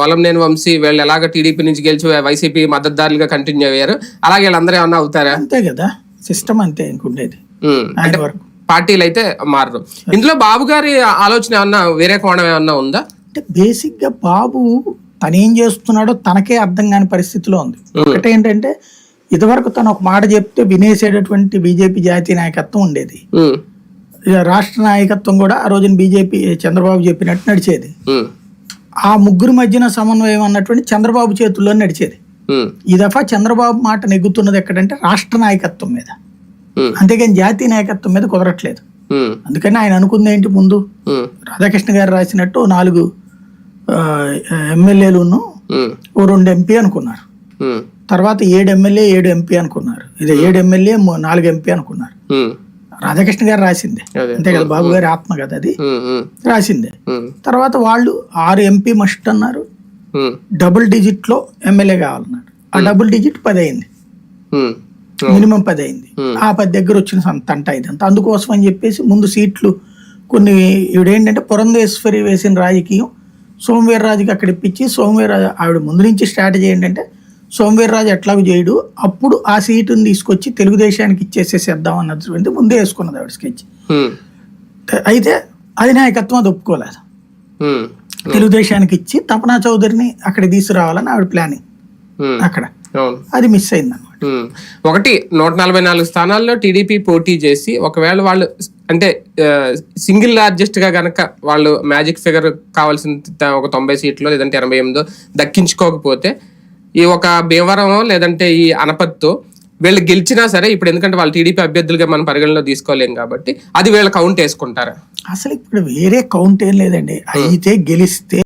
వలంనేని వంశీ వీళ్ళు ఎలాగ టీడీపీ నుంచి గెలిచి వైసీపీ మద్దతుదారులుగా కంటిన్యూ అయ్యారు. అలాగే వీళ్ళందరూ ఏమన్నా అవుతారా? అంతే కదా. సిస్టమ్ అంతే ఇంకుండేది. వరకు. పార్టీలు అయితే మారరు. ఇందులో బాబు గారి ఆలోచన ఏమన్నా వేరే కోణం ఏమన్నా ఉందా? అంటే బేసిక్గా బాబు తనేం చేస్తున్నాడో తనకే అర్థం కాని పరిస్థితిలో ఉంది. ఒకటి ఏంటంటే ఇదివరకు తను ఒక మాట చెప్తే వినేసేటటువంటి బీజేపీ జాతీయ నాయకత్వం ఉండేది. రాష్ట్ర నాయకత్వం కూడా ఆ రోజున బీజేపీ చంద్రబాబు చెప్పినట్టు నడిచేది. ఆ ముగ్గురు మధ్యన సమన్వయం అన్నటువంటి చంద్రబాబు చేతుల్లో నడిచేది. ఈ దఫా చంద్రబాబు మాట నెగ్గుతున్నది ఎక్కడంటే రాష్ట్ర నాయకత్వం మీద. ఉమ్, అంతేగాని జాతీయ నాయకత్వం మీద కుదరట్లేదు. అందుకని ఆయన అనుకుంది ఏంటి ముందు? రాధాకృష్ణ గారు రాసినట్టు నాలుగు ఎమ్మెల్యేలును ఓ రెండు ఎంపీ అనుకున్నారు. తర్వాత ఏడు ఎమ్మెల్యే ఏడు ఎంపీ అనుకున్నారు. ఇది ఏడు ఎమ్మెల్యే నాలుగు ఎంపీ అనుకున్నారు. రాధాకృష్ణ గారు రాసిందే. అంతే కదా బాబు గారి ఆత్మ కదా అది. రాసిందే. తర్వాత వాళ్ళు ఆరు ఎంపీ మస్ట్ అన్నారు. డబుల్ డిజిట్లో ఎమ్మెల్యే కావాలన్నారు. ఆ డబుల్ డిజిట్ పది అయింది మినిమం పది అయింది ఆ పది దగ్గర వచ్చిన తంట ఇదంతా. అందుకోసం అని చెప్పేసి ముందు సీట్లు కొన్ని ఇవిడేంటంటే పురంధేశ్వరి వేసిన రాజకీయం సోమవీర్రాజుకి అక్కడ ఇప్పించి సోమవీర్రాజు ఆవిడ ముందు నుంచి స్ట్రాటజీ ఏంటంటే సోమవీర్రాజు ఎట్లాగో చేయడు. అప్పుడు ఆ సీటుని తీసుకొచ్చి తెలుగుదేశానికి ఇచ్చేసేసేద్దాం అన్నటువంటి ముందే వేసుకున్నది ఆవిడ స్కెచ్. అయితే అధినాయకత్వం అది ఒప్పుకోలేదు. తెలుగుదేశానికి ఇచ్చి తపనా చౌదరిని అక్కడ తీసుకురావాలని ఆవిడ ప్లానింగ్. అక్కడ. అది మిస్ అయింది అనమాట. ఒకటి నూట నలభై నాలుగు స్థానాల్లో టీడీపీ పోటీ చేసి ఒకవేళ వాళ్ళు అంటే సింగిల్ లార్జెస్ట్గా గనక వాళ్ళు మ్యాజిక్ ఫిగర్ కావాల్సిన ఒక తొంభై సీట్లు లేదంటే ఎనభై ఎనిమిదో దక్కించుకోకపోతే ఈ ఒక భీమవరం లేదంటే ఈ అనపత్తో వీళ్ళు గెలిచినా సరే ఇప్పుడు ఎందుకంటే వాళ్ళు టీడీపీ అభ్యర్థులుగా మనం పరిగణలో తీసుకోలేం కాబట్టి అది వీళ్ళ కౌంట్ వేసుకుంటారు. అసలు ఇప్పుడు వేరే కౌంట్ ఏం లేదండి. అయితే గెలిస్తే